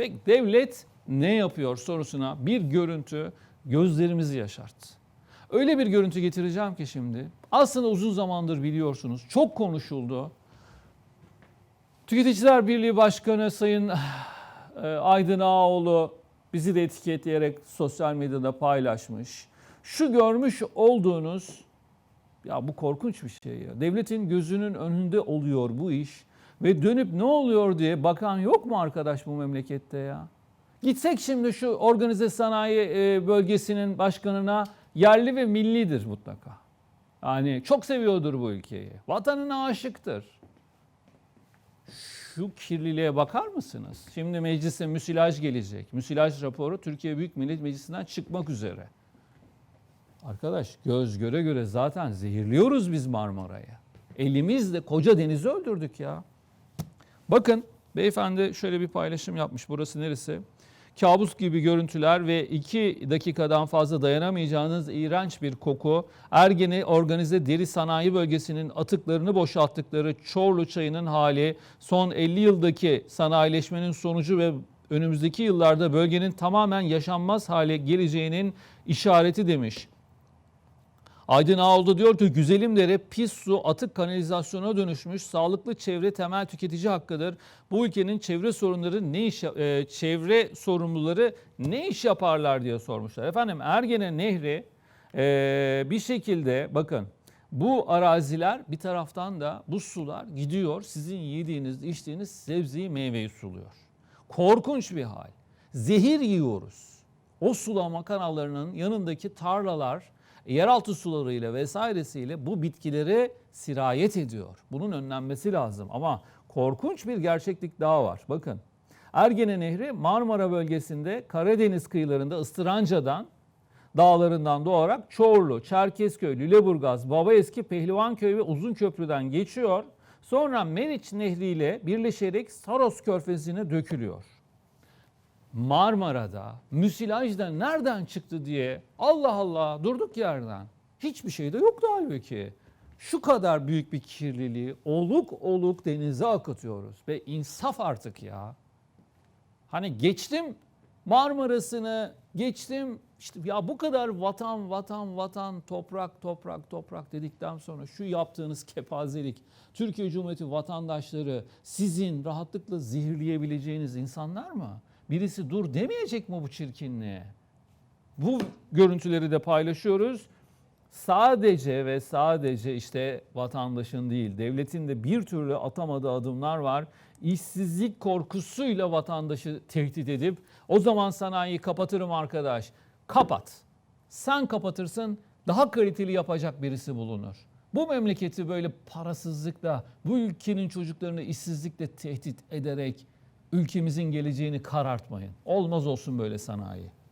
Peki devlet ne yapıyor sorusuna bir görüntü gözlerimizi yaşarttı. Öyle bir görüntü getireceğim ki şimdi. Aslında uzun zamandır biliyorsunuz. Çok konuşuldu. Tüketiciler Birliği Başkanı Sayın e, Aydın Ağoğlu bizi de etiketleyerek sosyal medyada paylaşmış. Şu görmüş olduğunuz ya bu korkunç bir şey ya. Devletin gözünün önünde oluyor bu iş ve dönüp ne oluyor diye bakan yok mu arkadaş bu memlekette ya? Gitsek şimdi şu organize sanayi e, bölgesinin başkanına yerli ve millidir mutlaka. Yani çok seviyordur bu ülkeyi. Vatanına aşıktır. Şu kirliliğe bakar mısınız? Şimdi meclise müsilaj gelecek. Müsilaj raporu Türkiye Büyük Millet Meclisi'nden çıkmak üzere. Arkadaş göz göre göre zaten zehirliyoruz biz Marmara'yı. Elimizle koca denizi öldürdük ya. Bakın beyefendi şöyle bir paylaşım yapmış. Burası neresi? Kabus gibi görüntüler ve iki dakikadan fazla dayanamayacağınız iğrenç bir koku. Ergeni Organize Deri Sanayi Bölgesi'nin atıklarını boşalttıkları Çorlu Çayı'nın hali son 50 yıldaki sanayileşmenin sonucu ve önümüzdeki yıllarda bölgenin tamamen yaşanmaz hale geleceğinin işareti demiş. Aydın Ağoldu diyor ki güzelim dere pis su atık kanalizasyona dönüşmüş sağlıklı çevre temel tüketici hakkıdır. Bu ülkenin çevre sorunları ne iş e, çevre sorumluları ne iş yaparlar diye sormuşlar. Efendim Ergene Nehri e, bir şekilde bakın bu araziler bir taraftan da bu sular gidiyor sizin yediğiniz içtiğiniz sebzeyi meyveyi suluyor. Korkunç bir hal. Zehir yiyoruz. O sulama kanallarının yanındaki tarlalar yeraltı sularıyla vesairesiyle bu bitkileri sirayet ediyor. Bunun önlenmesi lazım ama korkunç bir gerçeklik daha var. Bakın Ergene Nehri Marmara bölgesinde Karadeniz kıyılarında Istıranca'dan dağlarından doğarak Çorlu, Çerkezköy, Lüleburgaz, Babaeski, Pehlivanköy ve Uzunköprü'den geçiyor. Sonra Meriç Nehri ile birleşerek Saros Körfezi'ne dökülüyor. Marmara'da müsilaj da nereden çıktı diye Allah Allah durduk yerden. Hiçbir şey de yoktu halbuki. Şu kadar büyük bir kirliliği oluk oluk denize akıtıyoruz. Ve insaf artık ya. Hani geçtim Marmara'sını geçtim işte ya bu kadar vatan vatan vatan toprak toprak toprak dedikten sonra şu yaptığınız kepazelik Türkiye Cumhuriyeti vatandaşları sizin rahatlıkla zehirleyebileceğiniz insanlar mı? Birisi dur demeyecek mi bu çirkinliğe? Bu görüntüleri de paylaşıyoruz. Sadece ve sadece işte vatandaşın değil, devletin de bir türlü atamadığı adımlar var. İşsizlik korkusuyla vatandaşı tehdit edip o zaman sanayiyi kapatırım arkadaş. Kapat. Sen kapatırsın daha kaliteli yapacak birisi bulunur. Bu memleketi böyle parasızlıkla, bu ülkenin çocuklarını işsizlikle tehdit ederek ülkemizin geleceğini karartmayın. Olmaz olsun böyle sanayi.